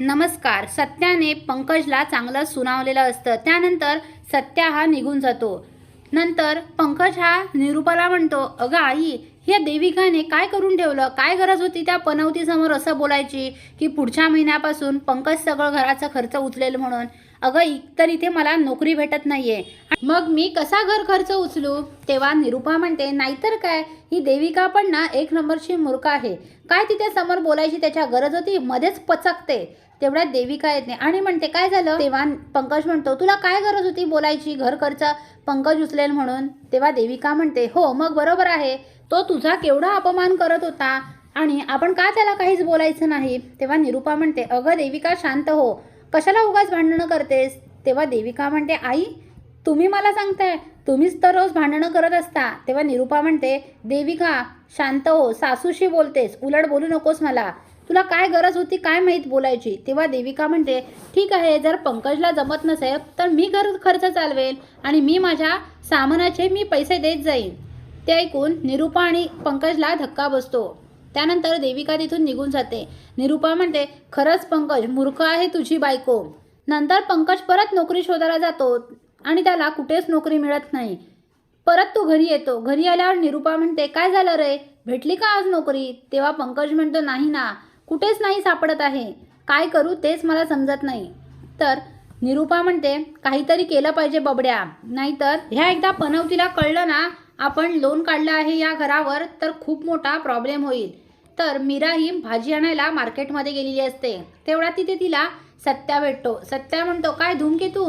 नमस्कार सत्याने पंकजला चांगलं सुनावलेलं असतं. त्यानंतर सत्या हा निघून जातो. नंतर पंकज हा निरूपाला म्हणतो अगं आई या देविकाने काय करून ठेवलं? काय गरज होती त्या पनवतीसमोर असं बोलायची? की पुढच्या महिन्यापासून पंकज सगळं घराचा खर्च उचलेल म्हणून. अगं इ- तर इथे मला नोकरी भेटत नाहीये. मग मी कसा घर खर्च उचलू? तेव्हा निरुपा म्हणते नाहीतर काय? ही देविका पण ना एक नंबरची मूर्ख आहे. काय तिथे समोर बोलायची त्याच्या गरज होती? मध्येच पचकते. तेवढ्यात देविका येते आणि म्हणते काय झालं? तेव्हा पंकज म्हणतो तुला काय गरज होती बोलायची घर खर्च? पंकज उचलेल म्हणून. तेव्हा देविका म्हणते हो मग बरोबर आहे. तो तुझा केवढा अपमान करत होता? आणि आपण का त्याला काहीच बोलायचं नाही? तेव्हा निरुपा म्हणते अगं देविका शांत हो. कशाला उगाच भांडणं करतेस? तेव्हा देविका म्हणते आई तुम्ही मला सांगताय तुम्हीच तर रोज भांडणं करत असता. तेव्हा निरूपा म्हणते देविका शांत हो सासूशी बोलतेस उलट बोलू नकोस मला. तुला काय गरज होती काय माहीत बोलायची? तेव्हा देविका म्हणते ठीक आहे जर पंकजला जमत नसेल तर मी घर खर्च चालवेल आणि मी माझ्या सामानाचे मी पैसे देत जाईन. ते ऐकून निरूपा आणि पंकजला धक्का बसतो. त्यानंतर देविका तिथून निघून जाते. निरूपा म्हणते खरंच पंकज मूर्ख आहे तुझी बायको. नंतर पंकज परत नोकरी शोधायला जातो आणि त्याला कुठेच नोकरी मिळत नाही. परत तो घरी येतो. घरी आल्यावर निरूपा म्हणते काय झालं रे? भेटली का आज नोकरी? तेव्हा पंकज म्हणतो नाही ना. कुठेच नाही सापडत आहे. काय करू तेच मला समजत नाही. तर निरूपा म्हणते काहीतरी केलं पाहिजे बबड्या. नाहीतर ह्या एकदा पनवतीला कळलं ना आपण लोन काढलं आहे या घरावर तर खूप मोठा प्रॉब्लेम होईल. तर मीरा ही भाजी आणायला मार्केटमध्ये गेलेली असते. तेवढा तिथे तिला सत्या भेटतो. सत्या म्हणतो काय धूमकेतू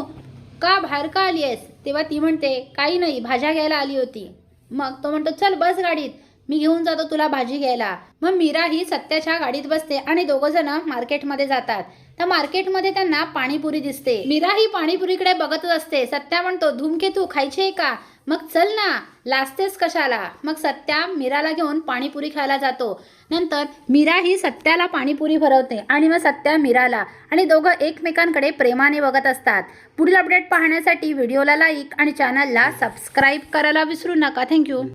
का बाहेर का आली आहेस? तेव्हा ती म्हणते काही नाही भाज्या घ्यायला आली होती. मग तो म्हणतो चल बस गाडीत मी घेऊन जातो तुला भाजी घ्यायला. मग मीरा ही सत्याच्या गाडीत बसते आणि दोघं जण मार्केटमध्ये जातात. तर मार्केटमध्ये त्यांना पाणीपुरी दिसते. मीरा ही पाणीपुरीकडे बघतच असते. सत्या म्हणतो धूमकेतू खायची आहे का? मग चल ना लाजतेस कशाला? मग सत्या मीराला घेऊन पाणीपुरी खायला जातो. नंतर मीरा ही सत्याला पाणीपुरी भरवते आणि मग सत्या मीराला आणि दोघं एकमेकांकडे प्रेमाने बघत असतात. पुढील अपडेट पाहण्यासाठी व्हिडिओला लाईक आणि चॅनलला सबस्क्राईब करायला विसरू नका. थँक्यू